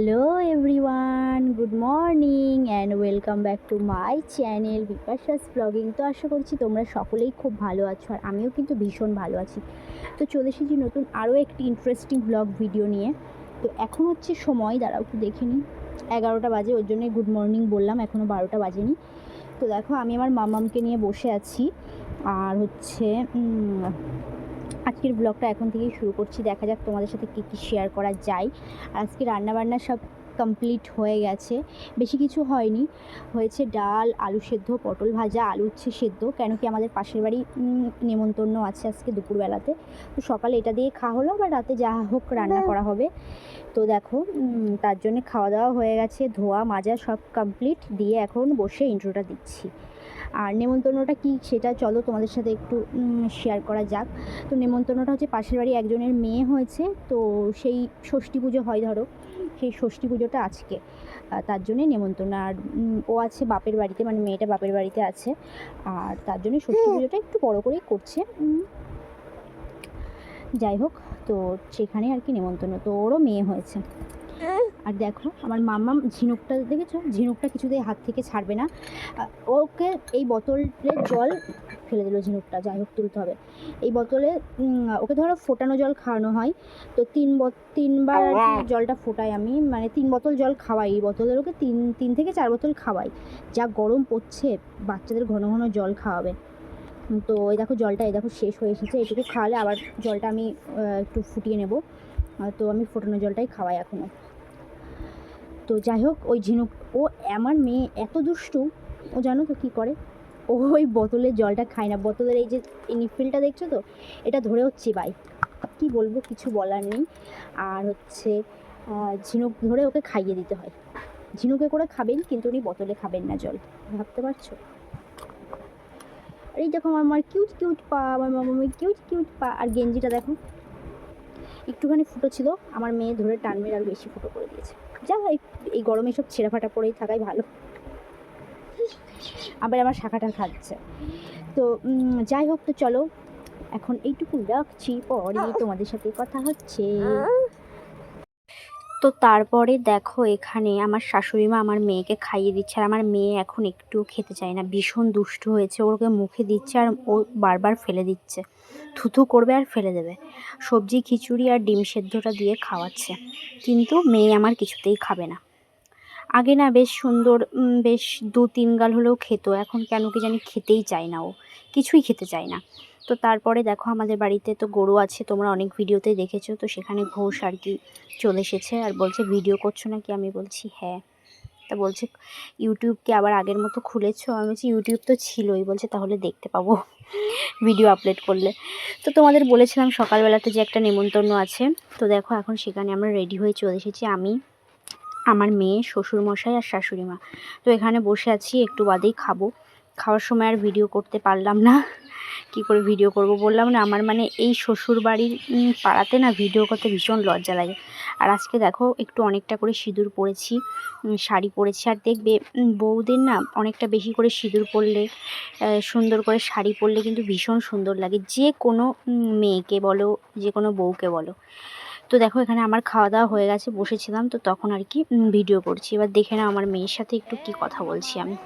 Hello everyone good morning and welcome back to my channel Bipasha's blogging তো আশা করছি তোমরা সকলেই খুব ভালো আছো আর আমিও কিন্তু ভীষণ ভালো আছি। তো চলে এসেছি নতুন আরও একটি ইন্টারেস্টিং ব্লগ ভিডিও নিয়ে। তো এখন হচ্ছে সময়, দাঁড়াও একটু দেখে নিই। এগারোটা বাজে, ওর জন্যই গুড মর্নিং বললাম এখনও বারোটা বাজেনি। তো দেখো, আমি আমার মামামকে নিয়ে বসে আছি। আর হচ্ছে আজকের ব্লগটা এখন থেকেই শুরু করছি। দেখা যাক তোমাদের সাথে কী কী শেয়ার করা যায়। আর আজকে রান্নাবান্না সব কমপ্লিট হয়ে গেছে। বেশি কিছু হয়নি। হয়েছে ডাল আলু সেদ্ধ পটল ভাজা আলু উচ্ছে সেদ্ধ। কেন কি আমাদের পাশের বাড়ি নেমন্তন্ন আছে আজকে দুপুরবেলাতে। তো সকালে এটা দিয়ে খাওয়া হলো বা রাতে যা হোক রান্না করা হবে। তো দেখো তার জন্য খাওয়া দাওয়া হয়ে গেছে ধোয়া মাজা সব কমপ্লিট দিয়ে এখন বসে ইন্ট্রোটা দিচ্ছি। আর নেমন্তন্নটা কি সেটা চলো তোমাদের সাথে একটু শেয়ার করা যাক। তো নেমন্তন্নটা হচ্ছে পাশের বাড়ি একজনের মেয়ে হয়েছে তো সেই ষষ্ঠী পুজো হয় ধরো। সেই ষষ্ঠী পুজোটা আজকে। তার জন্যে নেমন্তন্ন। আর ও আছে বাপের বাড়িতে মানে মেয়েটা বাপের বাড়িতে আছে। আর তার জন্য ষষ্ঠী পুজোটা একটু বড় করেই করছে। যাই হোক তো সেখানে আর কি নেমন্তন্ন। তো ওরও মেয়ে হয়েছে। আর দেখো আমার মাম্মা ঝিনুকটা দেখেছ? ঝিনুকটা কিছুতেই হাত থেকে ছাড়বে না। ওকে এই বোতলের জল ফেলে দিল ঝিনুকটা যাই হোক তুলতে হবে। এই বোতলে ওকে ধরো ফোটানো জল খাওয়ানো হয়। তো তিন তিনবার জলটা ফোটাই আমি। মানে তিন বোতল জল খাওয়াই এই বোতলের ওকে তিন তিন থেকে চার বোতল খাওয়াই। যা গরম পড়ছে বাচ্চাদের ঘন ঘন জল খাওয়াবে। তো এই দেখো জলটা এই দেখো শেষ হয়ে এসেছে। এটুকু খাওয়ালে আবার জলটা আমি একটু ফুটিয়ে নেব। তো আমি ফোটানো জলটাই খাওয়াই এখনও তো যাই হোক, ওই ঝিনুক, ও আমার মেয়ে, এত দুষ্টু, ও জানো তো কী করে? ও ওই বোতলের জলটা খায় না। বোতলের এই যে নিফিলটা দেখছ তো, এটা ধরে হচ্ছে বাই কি বলব, কিছু বলার নেই। আর হচ্ছে ঝিনুক ধরে ওকে খাইয়ে দিতে হয়। ঝিনুকে করে খাবেন, কিন্তু উনি বোতলে খাবেন না জল। ভাবতে পারছ? আর এই দেখো, আমার কিউট কিউট পা, আমার মামামি কিউট কিউট পা। আর গেঞ্জিটা দেখো। একটুখানি ফুটো ছিল, আমার মেয়ে ধরে টান মেরে আর বেশি ফুটো করে দিয়েছে। যা এই এই গরমে সব ছেঁড়া ফাটা পরেই থাকাই ভালো। আবার আমার শাখাটা খাচ্ছে। তো যাই হোক, তো চলো, এখন এইটুকু রাখছি, পরে তোমাদের সাথে কথা হচ্ছে। তো তারপরে দেখো এখানে আমার শাশুড়ি মা আমার মেয়েকে খাইয়ে দিচ্ছে, আর আমার মেয়ে এখন একটু খেতে চায় না, ভীষণ দুষ্ট হয়েছে, ওকে মুখে দিচ্ছে আর ও বারবার ফেলে দিচ্ছে। থুথু করবে আর ফেলে দেবে। সবজি, খিচুড়ি আর ডিম সেদ্ধটা দিয়ে খাওয়াচ্ছে। কিন্তু মেয়ে আমার কিছুতেই খাবে না। আগে না বেশ সুন্দর বেশ দু তিন গাল হলেও খেত। এখন কেন কি জানি খেতেই চায় না ও। কিছুই খেতে চায় না। তো তারপরে দেখো আমাদের বাড়িতে তো গরু আছে, তোমরা অনেক ভিডিওতে দেখেছ। তো সেখানে ঘোষ আর কি চলে এসেছে আর বলছে, ভিডিও করছ নাকি? আমি বলছি হ্যাঁ। তা বলছে ইউটিউব কি আবার আগের মতো খুলেছো? আমি বলছি ইউটিউব তো ছিলই। বলছে, তাহলে দেখতে পাবো ভিডিও আপলোড করলে। তো তোমাদের বলেছিলাম সকালবেলাতে যে একটা নেমন্তন্ন আছে। তো দেখো, এখন সেখানে আমরা রেডি হয়ে চলে এসেছি। আমি, আমার মেয়ে, শ্বশুরমশাই আর শাশুড়ি মা তো এখানে বসে আছি, একটু বাদেই খাব। খাওয়ার সময় আর ভিডিও করতে পারলাম না। কি করে ভিডিও করব বললাম না, আমার মানে এই শ্বশুর বাড়ির পাড়াতে না ভিডিও করতে ভীষণ লজ্জা লাগে। আর আজকে দেখো, একটু অনেকটা করে সিঁদুর পরেছি শাড়ি পরেছি। আর দেখবে বউদের না অনেকটা বেশি করে সিঁদুর পরলে সুন্দর করে শাড়ি পরলে কিন্তু ভীষণ সুন্দর লাগে। যে কোনো মেয়েকে বলো, যে কোনো বউকে বলো। তো দেখো, এখানে আমার খাওয়া দাওয়া হয়ে গেছে, বসেছিলাম। তো তখন আর কি ভিডিও করছি। এবার দেখে না আমার মেয়ের সাথে একটু কি কথা বলছি আমি।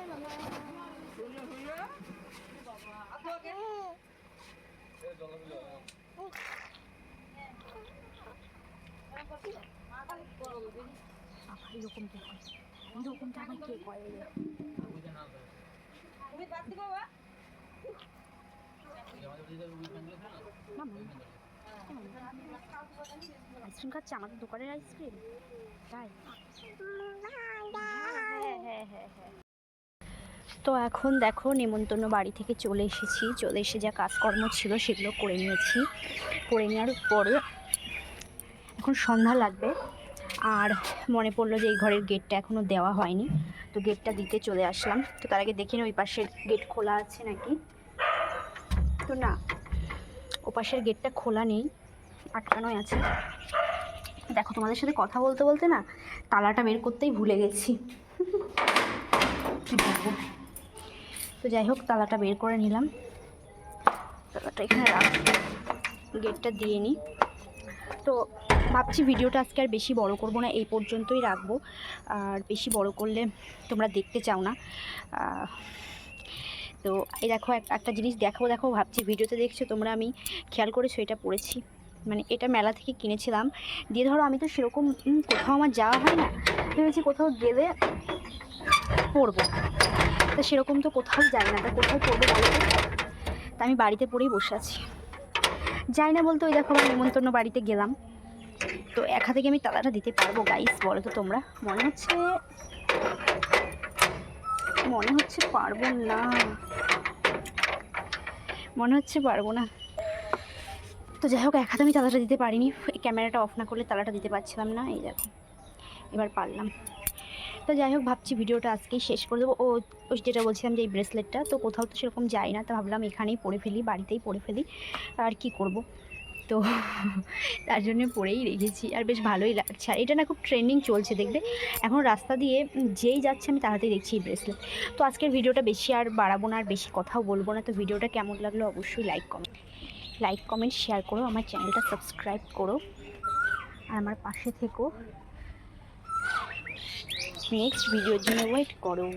এরকমটা হয় এরকমটা আবার কে করে আইসক্রিম খাচ্ছে আমাদের দোকানের আইসক্রিম তাই হ্যাঁ হ্যাঁ হ্যাঁ হ্যাঁ। তো এখন দেখো নেমন্তন্ন বাড়ি থেকে চলে এসেছি। চলে এসে যা কাজকর্ম ছিল সেগুলো করে নিয়েছি। করে নেওয়ার পরে এখন সন্ধ্যা লাগবে। আর মনে পড়ল যে এই ঘরের গেটটা এখনও দেওয়া হয়নি। তো গেটটা দিতে চলে আসলাম। তো তার আগে দেখি না ওই পাশের গেট খোলা আছে নাকি? তো না, ও পাশের গেটটা খোলা নেই, আটকানোই আছে। দেখো তোমাদের সাথে কথা বলতে বলতে না, তালাটা বের করতেই ভুলে গেছি। কী তো যাই হোক, তালাটা বের করে নিলাম। তালাটা এখানে রাখ। গেটটা দিয়ে নিই তো ভাবছি ভিডিওটা আজকে আর বেশি বড় করব না, এই পর্যন্তই রাখব। আর বেশি বড় করলে তোমরা দেখতে চাও না। তো এই দেখো, এক- একটা জিনিস দেখো দেখো, ভাবছি ভিডিওতে দেখছ, তোমরা আমি খেয়াল করেছ, এটা পড়েছি। মানে এটা মেলা থেকে কিনেছিলাম। দিয়ে ধরো, আমি তো সেরকম কোথাও আমার যাওয়া হয় না, ভেবেছি কোথাও গেলে পরবো। তা সেরকম তো কোথাও যাই না। তা কোথাও পরবো বলো তা? আমি বাড়িতে পড়েই বসে আছি। যাই না বলতে ওই দেখো আমার নেমন্তন্ন বাড়িতে গেলাম। তো এক হাতে কি আমি তালাটা দিতে পারব গাইস বলো তো তোমরা। মনে হচ্ছে মনে হচ্ছে পারব না। মনে হচ্ছে পারব না। তো যাই হোক, এক আমি তালাটা দিতে পারিনি। ক্যামেরাটা অফ না করলে তালাটা দিতে পারছিলাম না। এই দেখো, এবার পারলাম। তো যাই হোক, ভাবছি ভিডিওটা আজকেই শেষ করে দেবো। ও, ওই যেটা বলছিলাম যে এই ব্রেসলেটটা তো কোথাও তো সেরকম যাই না, তো ভাবলাম এখানেই পরে ফেলি, বাড়িতেই পরে ফেলি, আর কি করব? তো তার জন্য পরেই রেখেছি, আর বেশ ভালোই লাগছে। আর এটা না খুব ট্রেন্ডিং চলছে, দেখবে? এখন রাস্তা দিয়ে যেই যাচ্ছে আমি তাড়াতাড়ি দেখছি এই ব্রেসলেট তো আজকের ভিডিওটা বেশি আর বাড়াবো না, আর বেশি কথাও বলব না। তো ভিডিওটা কেমন লাগল অবশ্যই like comment like comment share করো, আমার চ্যানেলটা সাবস্ক্রাইব করো। আর আমার পাশে থেকো। নেক্সট ভিডিওর জন্য ওয়েট করো।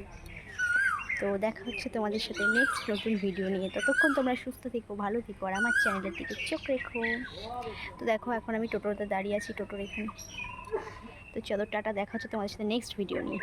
তো দেখা হচ্ছে তোমাদের সাথে নেক্সট নতুন ভিডিও নিয়ে। ততক্ষণ তোমরা সুস্থ থেকো, ভালো থেকো, আর আমার চ্যানেলের দিকে চোখ রেখো। তো দেখো, এখন আমি টোটোতে দাঁড়িয়ে আছি, টোটোর এখানে। তো চলো, টাটা, দেখা হচ্ছে তোমাদের সাথে নেক্সট ভিডিও নিয়ে।